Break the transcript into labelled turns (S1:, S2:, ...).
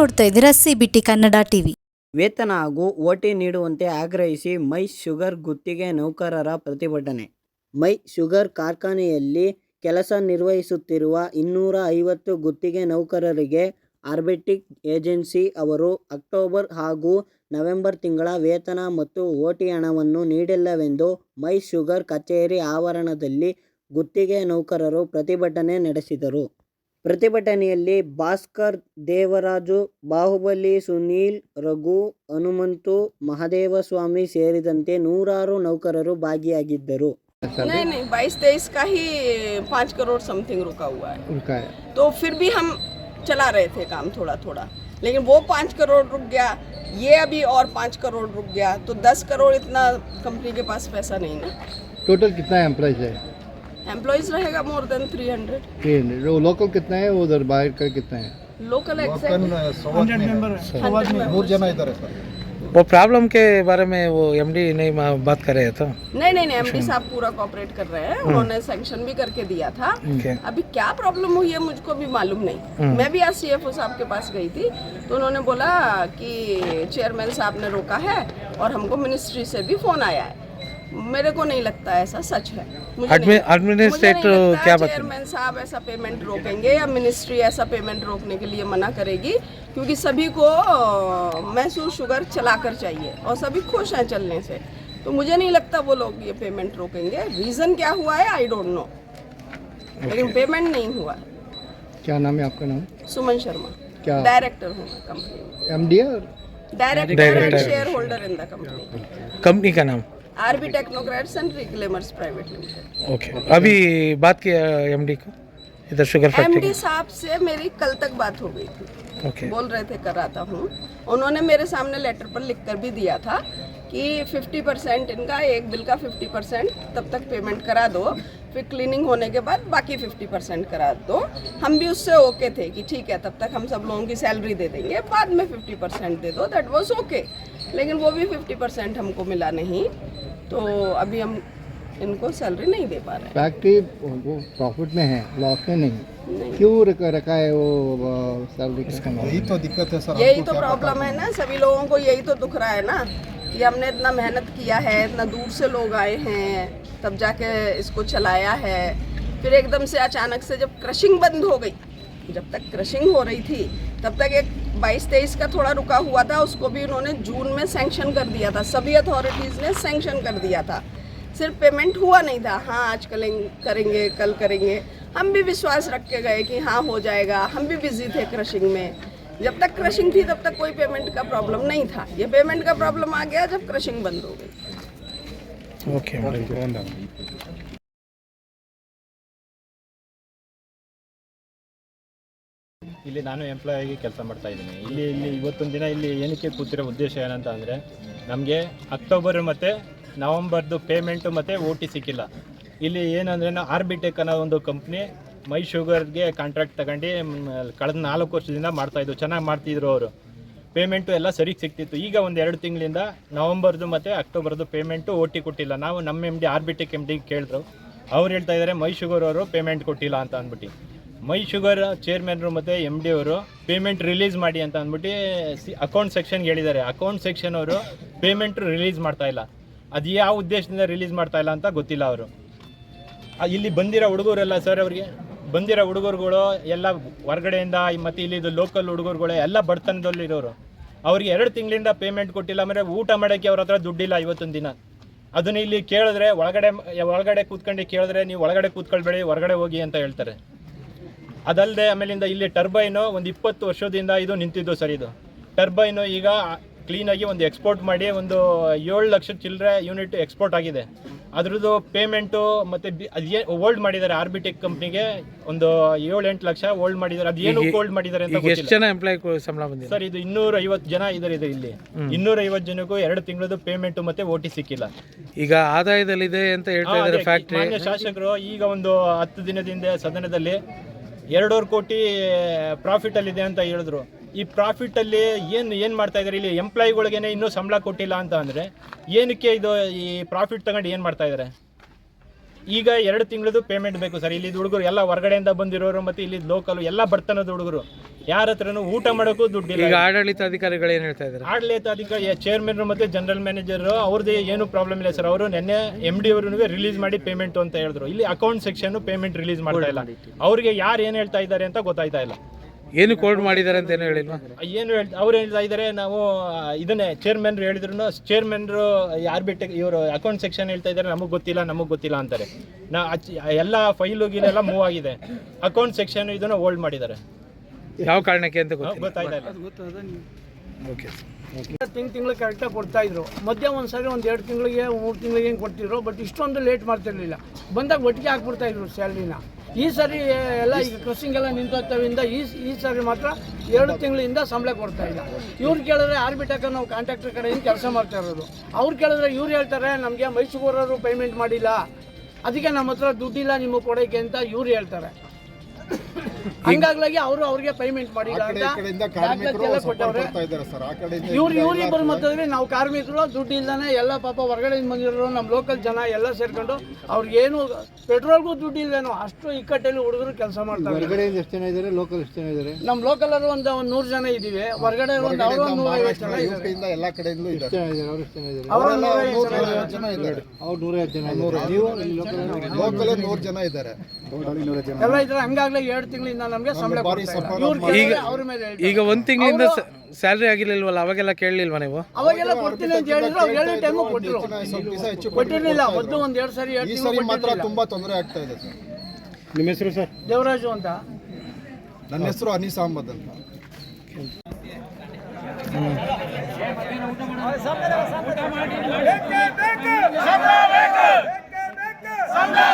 S1: ನೋಡ್ತಾ ಇದ್ದೀರಾ? CBT Kannada TV
S2: ವೇತನ ಹಾಗೂ ಓಟಿ ನೀಡುವಂತೆ ಆಗ್ರಹಿಸಿ ಮೈ ಶುಗರ್ ಗುತ್ತಿಗೆ ನೌಕರರ ಪ್ರತಿಭಟನೆ. ಮೈ ಶುಗರ್ ಕಾರ್ಖಾನೆಯಲ್ಲಿ ಕೆಲಸ ನಿರ್ವಹಿಸುತ್ತಿರುವ ಇನ್ನೂರ ಐವತ್ತು ಗುತ್ತಿಗೆ ನೌಕರರಿಗೆ ಆರ್ಬಿಟಿಕ್ ಏಜೆನ್ಸಿ ಅವರು ಅಕ್ಟೋಬರ್ ಹಾಗೂ ನವೆಂಬರ್ ತಿಂಗಳ ವೇತನ ಮತ್ತು ಓಟಿ ಹಣವನ್ನು ನೀಡಿಲ್ಲವೆಂದು ಮೈ ಶುಗರ್ ಕಚೇರಿ ಆವರಣದಲ್ಲಿ ಗುತ್ತಿಗೆ ನೌಕರರು ಪ್ರತಿಭಟನೆ ನಡೆಸಿದರು. ಪ್ರತಿಭಟನೆಯಲ್ಲಿ ಭಾಸ್ಕರ್ ದೇವರಾಜು ಬಾಹುಬಲಿ ಸುನೀಲ್ ರಘು ಹನುಮಂತು ಮಹದೇವಸ್ವಾಮಿ ಸೇರಿದಂತೆ ನೂರಾರು ನೌಕರರು ಭಾಗಿಯಾಗಿದ್ದರು
S3: नहीं नहीं बाईस तेईस का ही पाँच करोड़ समथिंग रुका हुआ है
S4: उनका है
S3: तो फिर भी हम चला रहे थे काम थोड़ा थोड़ा लेकिन वो पाँच करोड़ रुक गया ये अभी और पाँच करोड़ रुक गया तो दस करोड़ इतना कंपनी के पास पैसा नहीं ना
S4: टोटल कितना एम्प्लॉयज है
S3: एम्प्लॉयज़ रहेगा more than three hundred
S4: three hundred वो लोकल कितना है? उधर बाहर का कितना है?
S3: लोकल
S5: वो प्रॉब्लम के बारे में वो एमडी नहीं बात कर रहे थे तो।
S3: नहीं नहीं नहीं एमडी अच्छा। साहब पूरा कॉपरेट कर रहे हैं। हम्म। उन्होंने सेंक्शन भी करके दिया था। अभी क्या प्रॉब्लम हुई है मुझको भी मालूम नहीं। हम्म। मैं भी आज सीएफओ साहब के पास गई थी। तो उन्होंने बोला कि चेयरमैन साहब ने रोका है और हमको मिनिस्ट्री से भी फ़ोन आया है। मेरे को नहीं लगता ऐसा सच है। नहीं लगता
S5: क्या
S3: चेयरमैन साहब ऐसा पेमेंट रोकेंगे या मिनिस्ट्री ऐसा पेमेंट रोकने के लिए मना करेगी क्योंकि सभी को महसूस शुगर चलाकर चाहिए और सभी खुश हैं चलने से। तो मुझे नहीं लगता वो लोग ये पेमेंट रोकेंगे। रीज़न क्या हुआ है? आई डोंट नो लेकिन पेमेंट नहीं हुआ। है
S4: क्या नाम है आपका नाम?
S3: सुमन शर्मा।
S4: क्या?
S3: डायरेक्टर हूँ कंपनी में। M D
S5: director
S3: and shareholder in the company
S5: company का नाम?
S3: RB technocrats and reclaimers private limited.
S5: Okay अभी बात किया एमडी को इधर शुगर फैक्ट्री
S3: एमडी साहब से मेरी कल तक बात हो गई थी।
S5: ओके।
S3: बोल रहे थे कराता हूँ। उन्होंने मेरे सामने लेटर पर लिख कर भी दिया था कि 50 परसेंट इनका एक बिल का 50 परसेंट तब तक पेमेंट करा दो। फिर क्लीनिंग होने के बाद बाकी 50 परसेंट करा दो। हम भी उससे ओके थे कि ठीक है तब तक हम सब लोगों की सैलरी दे देंगे बाद में 50 परसेंट दे दो। दैट वाज ओके लेकिन वो भी 50 परसेंट हमको मिला नहीं तो अभी हम इनको सैलरी नहीं दे पा रहे।
S4: फैक्ट्री वो प्रॉफिट में है लॉस में नहीं।
S3: नहीं।
S4: क्यों रखा रखा है वो सैलरी
S6: यही तो दिक्कत है सर
S3: यही तो प्रॉब्लम है ना सभी लोगों को यही तो दुख रहा है ना कि हमने इतना मेहनत किया है इतना दूर से लोग आए हैं तब जाके इसको चलाया है। फिर एकदम से अचानक से जब क्रशिंग बंद हो गई जब तक क्रशिंग हो रही थी तब तक एक बाईस तेईस का थोड़ा रुका हुआ था उसको भी उन्होंने जून में सैंक्शन कर दिया था। सभी अथॉरिटीज़ ने सैंक्शन कर दिया था। सिर्फ़ पेमेंट हुआ नहीं था। हाँ आज कल करेंगे कल करेंगे। हम भी विश्वास रख के गए कि हाँ हो जाएगा। हम भी बिज़ी थे क्रशिंग में। जब तक क्रशिंग थी तब तक कोई पेमेंट का प्रॉब्लम नहीं था। ये पेमेंट का प्रॉब्लम आ गया जब क्रशिंग बंद हो गई।
S5: ओके
S7: ಇಲ್ಲಿ ನಾನು ಎಂಪ್ಲಾಯ್ ಆಗಿ ಕೆಲಸ ಮಾಡ್ತಾ ಇದ್ದೀನಿ. ಇಲ್ಲಿ ಇಲ್ಲಿ ಇವತ್ತೊಂದು ದಿನ ಇಲ್ಲಿ ಏನಕ್ಕೆ ಕೂತಿರೋ ಉದ್ದೇಶ ಏನಂತ ಅಂದರೆ, ನಮಗೆ ಅಕ್ಟೋಬರ್ ಮತ್ತು ನವಂಬರ್ದು ಪೇಮೆಂಟು ಮತ್ತು ಓ ಟಿ ಸಿಕ್ಕಿಲ್ಲ. ಇಲ್ಲಿ ಏನಂದ್ರೆ ಆರ್ಬಿಟೆಕ್ ಅನ್ನೋ ಒಂದು ಕಂಪ್ನಿ ಮೈ ಶುಗರ್ಗೆ ಕಾಂಟ್ರಾಕ್ಟ್ ತಗೊಂಡು ಕಳೆದ ನಾಲ್ಕು ವರ್ಷದಿಂದ ಮಾಡ್ತಾಯಿದ್ರು ಚೆನ್ನಾಗಿ ಮಾಡ್ತಿದ್ರು ಅವರು. ಪೇಮೆಂಟು ಎಲ್ಲ ಸರಿಗೆ ಸಿಗ್ತಿತ್ತು ಈಗ ಒಂದು ಎರಡು ತಿಂಗಳಿಂದ ನವಂಬರ್ದು ಮತ್ತು ಅಕ್ಟೋಬರ್ದು ಪೇಮೆಂಟು ಓ ಟಿ ಕೊಟ್ಟಿಲ್ಲ. ನಾವು ನಮ್ಮ ಎಂ ಡಿ ಆರ್ಬಿಟೆಕ್ ಎಂ ಡಿ ಕೇಳಿದ್ರು. ಅವ್ರು ಹೇಳ್ತಾ ಇದ್ದಾರೆ ಮೈ ಶುಗರ್ ಅವರು ಪೇಮೆಂಟ್ ಕೊಟ್ಟಿಲ್ಲ ಅಂತ ಅಂದ್ಬಿಟ್ಟು. ಮೈ ಶುಗರ್ ಚೇರ್ಮನ್ರು ಮತ್ತು ಎಂ ಡಿ ಅವರು ಪೇಮೆಂಟ್ ರಿಲೀಸ್ ಮಾಡಿ ಅಂತ ಅಂದ್ಬಿಟ್ಟು ಸಿ ಅಕೌಂಟ್ ಸೆಕ್ಷನ್ಗೆ ಹೇಳಿದ್ದಾರೆ. ಅಕೌಂಟ್ ಸೆಕ್ಷನ್ ಅವರು ಪೇಮೆಂಟ್ ರಿಲೀಸ್ ಮಾಡ್ತಾ ಇಲ್ಲ. ಅದು ಯಾವ ಉದ್ದೇಶದಿಂದ ರಿಲೀಸ್ ಮಾಡ್ತಾ ಇಲ್ಲ ಅಂತ ಗೊತ್ತಿಲ್ಲ ಅವರು. ಇಲ್ಲಿ ಬಂದಿರೋ ಹುಡುಗರೆಲ್ಲ ಸರ್ ಅವರಿಗೆ ಬಂದಿರೋ ಹುಡುಗರುಗಳು ಎಲ್ಲ ಹೊರಗಡೆಯಿಂದ ಮತ್ತು ಇಲ್ಲಿದು ಲೋಕಲ್ ಹುಡುಗರುಗಳು ಎಲ್ಲ ಬಡತನದಲ್ಲಿರೋರು ಅವ್ರಿಗೆ ಎರಡು ತಿಂಗಳಿಂದ ಪೇಮೆಂಟ್ ಕೊಟ್ಟಿಲ್ಲ ಅಂದರೆ ಊಟ ಮಾಡೋಕ್ಕೆ ಅವ್ರ ಹತ್ರ ದುಡ್ಡಿಲ್ಲ ಇವತ್ತೊಂದು ದಿನ. ಅದನ್ನ ಇಲ್ಲಿ ಕೇಳಿದ್ರೆ ಒಳಗಡೆ ಒಳಗಡೆ ಕೂತ್ಕೊಂಡು ಕೇಳಿದ್ರೆ ನೀವು ಒಳಗಡೆ ಕೂತ್ಕೊಳ್ಬೇಡಿ, ಹೊರಗಡೆ ಹೋಗಿ ಅಂತ ಹೇಳ್ತಾರೆ. ಅದಲ್ಲದೆ ಆಮೇಲಿಂದ ಇಲ್ಲಿ ಟರ್ಬೈನು ಒಂದು ಇಪ್ಪತ್ತು ವರ್ಷದಿಂದ ಇದು ನಿಂತಿದ್ದು ಸರ್ ಇದು. ಟರ್ಬೈನು ಈಗ ಕ್ಲೀನಾಗಿ ಒಂದು ಎಕ್ಸ್ಪೋರ್ಟ್ ಮಾಡಿ ಒಂದು ಏಳು ಲಕ್ಷ ಚಿಲ್ಲರೆ ಯೂನಿಟ್ ಎಕ್ಸ್ಪೋರ್ಟ್ ಆಗಿದೆ. ಅದ್ರದ್ದು ಪೇಮೆಂಟು ಮತ್ತೆ ಅದೇ ಓಲ್ಡ್ ಮಾಡಿದ್ದಾರೆ ಆರ್ಬಿಟೆಕ್ ಬಿ ಕಂಪ್ನಿಗೆ? ಒಂದು ಏಳು ಎಂಟು ಲಕ್ಷ ಓಲ್ಡ್ ಮಾಡಿದ್ದಾರೆ ಅದೇನು ಹೋಲ್ಡ್ ಮಾಡಿದ್ದಾರೆ ಅಂತ
S5: ಎಷ್ಟು ಜನ ಎಂಪ್ಲಾಯ್ ಸಂಬಳ ಬಂದಿದೆ?
S7: ಸರ್ ಇದು ಇನ್ನೂರ ಐವತ್ತು ಜನ ಇದ್ದಾರೆ ಇದು ಇಲ್ಲಿ. ಇನ್ನೂರ ಐವತ್ತು ಜನಕ್ಕೂ ಎರಡು ತಿಂಗಳದ್ದು ಪೇಮೆಂಟ್ ಮತ್ತೆ ಓಟಿ ಟಿ ಸಿಕ್ಕಿಲ್ಲ.
S5: ಈಗ ಆದಾಯದಲ್ಲಿದೆ ಅಂತ ಹೇಳ್ತಾ ಇದ್ದಾರೆ ಫ್ಯಾಕ್ಟ್ರಿ
S7: ಶಾಸಕರು ಈಗ ಒಂದು ಹತ್ತು ದಿನದಿಂದ ಸದನದಲ್ಲಿ ಎರಡೂವರೆ ಕೋಟಿ ಪ್ರಾಫಿಟ್ ಅಲ್ಲಿ ಇದೆ ಅಂತ ಹೇಳಿದ್ರು. ಈ ಪ್ರಾಫಿಟ್ ಅಲ್ಲಿ ಏನು ಏನು ಮಾಡ್ತಾ ಇದ್ದಾರೆ ಇಲ್ಲಿ ಎಂಪ್ಲಾಯಿಗಳಿಗೇನೆ ಇನ್ನೂ ಸಂಬಳ ಕೊಟ್ಟಿಲ್ಲ ಅಂತ ಅಂದರೆ, ಏನಕ್ಕೆ ಇದು ಈ ಪ್ರಾಫಿಟ್ ತಗೊಂಡು ಏನು ಮಾಡ್ತಾ ಇದ್ದಾರೆ ಈಗ ಎರಡು ತಿಂಗಳದು ಪೇಮೆಂಟ್ ಬೇಕು ಸರ್. ಇಲ್ಲಿ ಹುಡುಗರು ಎಲ್ಲ ಹೊರಗಡೆಯಿಂದ ಬಂದಿರೋರು ಮತ್ತೆ ಇಲ್ಲಿ ಲೋಕಲ್ ಎಲ್ಲ ಬರ್ತನದ ಹುಡುಗರು. ಯಾರ ಹತ್ರನೂ ಊಟ ಮಾಡೋಕ್ಕೂ
S5: ಈಗ
S7: ದುಡ್ಡಿಲ್ಲ
S5: ಆಡಳಿತ ಅಧಿಕಾರಿಗಳು ಏನು ಹೇಳ್ತಾ ಇದ್ದಾರೆ
S7: ಆಡಳಿತಾಧಿಕಾರಿ ಚೇರ್ಮನ್ ಮತ್ತೆ ಜನರಲ್ ಮ್ಯಾನೇಜರ್ ಅವ್ರದ್ದು ಏನು ಪ್ರಾಬ್ಲಮ್ ಇಲ್ಲ ಸರ್. ಅವರು ನಿನ್ನೆ ಎಂ ಡಿ ಅವರು ರಿಲೀಸ್ ಮಾಡಿ ಪೇಮೆಂಟ್ ಅಂತ ಹೇಳಿದ್ರು. ಇಲ್ಲಿ ಅಕೌಂಟ್ ಸೆಕ್ಷನ್ ಪೇಮೆಂಟ್ ರಿಲೀಸ್ ಮಾಡ್ತಾ ಇಲ್ಲ. ಅವ್ರಿಗೆ ಯಾರು ಏನು ಹೇಳ್ತಾ ಇದ್ದಾರೆ ಅಂತ ಗೊತ್ತಾಯ್ತಾ ಇಲ್ಲ.
S5: ಏನು ಕೋಲ್ಡ್ ಮಾಡಿದ್ದಾರೆ ಅಂತ ಏನು ಹೇಳಿಲ್ವಾ?
S7: ಏನು ಹೇಳ್ ಅವ್ರು ಹೇಳ್ತಾ ಇದ್ದಾರೆ ನಾವು ಇದನ್ನೇ ಚೇರ್ಮನ್ ಹೇಳಿದ್ರು ಚೇರ್ಮನ್ರು ಯಾರು ಬಿಟ್ಟು ಇವರು ಅಕೌಂಟ್ ಸೆಕ್ಷನ್ ಹೇಳ್ತಾ ಇದ್ದಾರೆ ನಮಗೆ ಗೊತ್ತಿಲ್ಲ ನಮಗೆ ಗೊತ್ತಿಲ್ಲ ಅಂತಾರೆ. ನಾ ಎಲ್ಲ ಫೈಲು ಗೀಲೆಲ್ಲ ಮೂವ್ ಆಗಿದೆ. ಅಕೌಂಟ್ ಸೆಕ್ಷನ್ ಇದನ್ನ ಹೋಲ್ಡ್ ಮಾಡಿದ್ದಾರೆ.
S5: ಯಾವ ಕಾರಣಕ್ಕೆ ಅಂತ ಗೊತ್ತಿಲ್ಲ.
S7: ಗೊತ್ತಾಯ್ತಾ ಇಲ್ಲ.
S5: ಓಕೆ
S8: ತಿಂಗ್ಳು ತಿಂಗಳು ಕರೆಕ್ಟಾಗಿ ಕೊಡ್ತಾ ಇದ್ರು. ಮಧ್ಯ ಒಂದ್ಸರಿ ಒಂದು ಎರಡು ತಿಂಗಳಿಗೆ ಮೂರು ತಿಂಗಳಿಗೆ ಏನು ಕೊಡ್ತಿದ್ರು ಬಟ್ ಇಷ್ಟೊಂದು ಲೇಟ್ ಮಾಡ್ತಿರ್ಲಿಲ್ಲ. ಬಂದಾಗ ಒಟ್ಟಿಗೆ ಹಾಕ್ಬಿಡ್ತಾ ಇದ್ರು ಸ್ಯಾಲ್ರಿನ ಈ ಸರಿ ಎಲ್ಲ ಈಗ ಕ್ರಸಿಂಗ್ ಎಲ್ಲ ನಿಂತೋಗ್ತವಿಂದ ಈ ಈ ಸರಿ ಮಾತ್ರ ಎರಡು ತಿಂಗಳಿಂದ ಸಂಬಳ ಕೊಡ್ತಾ ಇಲ್ಲ. ಇವ್ರು ಕೇಳಿದ್ರೆ ಆರ್ಬಿಟಕ್ಕೆ ನಾವು ಕಾಂಟ್ರಾಕ್ಟರ್ ಕಡೆಯಿಂದ ಕೆಲಸ ಮಾಡ್ತಾ ಇರೋದು? ಅವ್ರು ಕೇಳಿದ್ರೆ ಇವ್ರು ಹೇಳ್ತಾರೆ, ನಮಗೆ ಮೈಸೂರವರು ಪೇಮೆಂಟ್ ಮಾಡಿಲ್ಲ. ಅದಕ್ಕೆ ನಮ್ಮ ಹತ್ರ ದುಡ್ಡಿಲ್ಲ ನಿಮಗೆ ಕೊಡೋಕ್ಕೆ ಅಂತ ಇವ್ರು ಹೇಳ್ತಾರೆ. ಹಂಗಾಗ್ಲಾಗಿ ಅವರು ಅವ್ರಿಗೆ ಪೇಮೆಂಟ್
S6: ಮಾಡಿ ಇದ್ದಾರೆ
S8: ಇವ್ರು ಇವ್ರಿಬ್ಬರು ಮತ್ತಂದ್ರೆ ನಾವು ಕಾರ್ಮಿಕರು ದುಡ್ಡು ಇಲ್ದಾನೆ ಎಲ್ಲ ಪಾಪ ಹೊರಗಡೆಯಿಂದ ಬಂದಿರೋ ನಮ್ಮ ಲೋಕಲ್ ಜನ ಎಲ್ಲ ಸೇರ್ಕೊಂಡು ಅವ್ರಿಗೇನು ಪೆಟ್ರೋಲ್ಗೂ ದುಡ್ಡು ಇಲ್ವೇನೋ ಅಷ್ಟು ಇಕ್ಕಟ್ಟಲ್ಲಿ ಹುಡುಗರು ಕೆಲಸ ಮಾಡ್ತಾರೆ.
S4: ಹೊರಗಡೆಯಿಂದ ಎಷ್ಟು ಜನ ಇದ್ದಾರೆ ಲೋಕಲ್ ಎಷ್ಟು ಜನ ಇದ್ದಾರೆ
S8: ನಮ್ಮ ಲೋಕಲ್ ಅವರು ಒಂದು ಒಂದು ನೂರು ಜನ ಇದೀವಿ ಹೊರಗಡೆ ಒಂದು ಅವರು ಒಂದು ನೂರೈವತ್ತು ಜನ ಇದ್ದಾರೆ.
S6: ಎಲ್ಲ ಕಡೆಯಿಂದಲೂ
S4: ಎಷ್ಟು
S6: ಇದ್ದಾರೆ.
S4: ಜನ ಇದ್ದಾರೆ? ಅವ್ರು ಎಷ್ಟು ಜನ ಇದ್ದಾರೆ?
S8: ಅವರು
S6: ನೂರ
S8: ಜನ ಇದ್ದಾರೆ.
S6: ಜನ ಇದ್ದಾರೆ.
S4: ಜನ ಇದ್ದಾರೆ. ಲೋಕಲ್
S6: ನೂರು ಜನ ಇದ್ದಾರೆ.
S8: ಎಲ್ಲ ಇದ್ರೆ ಹಂಗಾಗ್ಲೇ ಎರಡು ತಿಂಗಳಿಂದ ನಮಗೆ ಸಂಬಳ
S6: ಬಾರಿ
S8: ಕೊಡ್ತಾ ಇಲ್ಲ.
S6: ಸಫರ್
S8: ಇವ್ರು ಕೇಳಿದ್ರೆ ಅವ್ರ ಮೇಲೆ ಹೇಳ್ತಾರೆ.
S5: ಈಗ ಒಂದು ತಿಂಗಳಿಂದ ಸ್ಯಾಲ್ರಿ ಆಗಿರ್ಲಿಲ್ವಲ್ಲ ಅವಾಗೆಲ್ಲ ಕೇಳಲಿಲ್ವಾ ನೀವು?
S8: ಅವಾಗೆಲ್ಲ ಕೊಡ್ತೀನಿ ಅಂತ ಹೇಳಿದ್ರು ಅವ್ರು ಹೇಳೋ ಟೈಮು ಕೊಟ್ಟರು
S6: ಸ್ವಲ್ಪ ದಿವಸ ಹೆಚ್ಚು
S8: ಕೊಟ್ಟಿರಲಿಲ್ಲ ಮೊದಲು ಒಂದು ಎರಡು ಸಾರಿ ಎರಡು
S6: ಈ
S8: ತಿಂಗಳು
S6: ಮಾತ್ರ
S8: ಕೊಟ್ಟಿರಲಿಲ್ಲ.
S6: ತುಂಬಾ ತೊಂದರೆ ಆಗ್ತಾ ಇದೆ ಸರ್.
S4: ನಿಮ್ಮ ಹೆಸರು ಸರ್?
S8: ದೇವರಾಜು ಅಂತ.
S6: ನನ್ನ ಹೆಸರು ಅನೀಸ್ ಅಹಮದ್ ಅಂತ.
S9: ಸಂಬಳ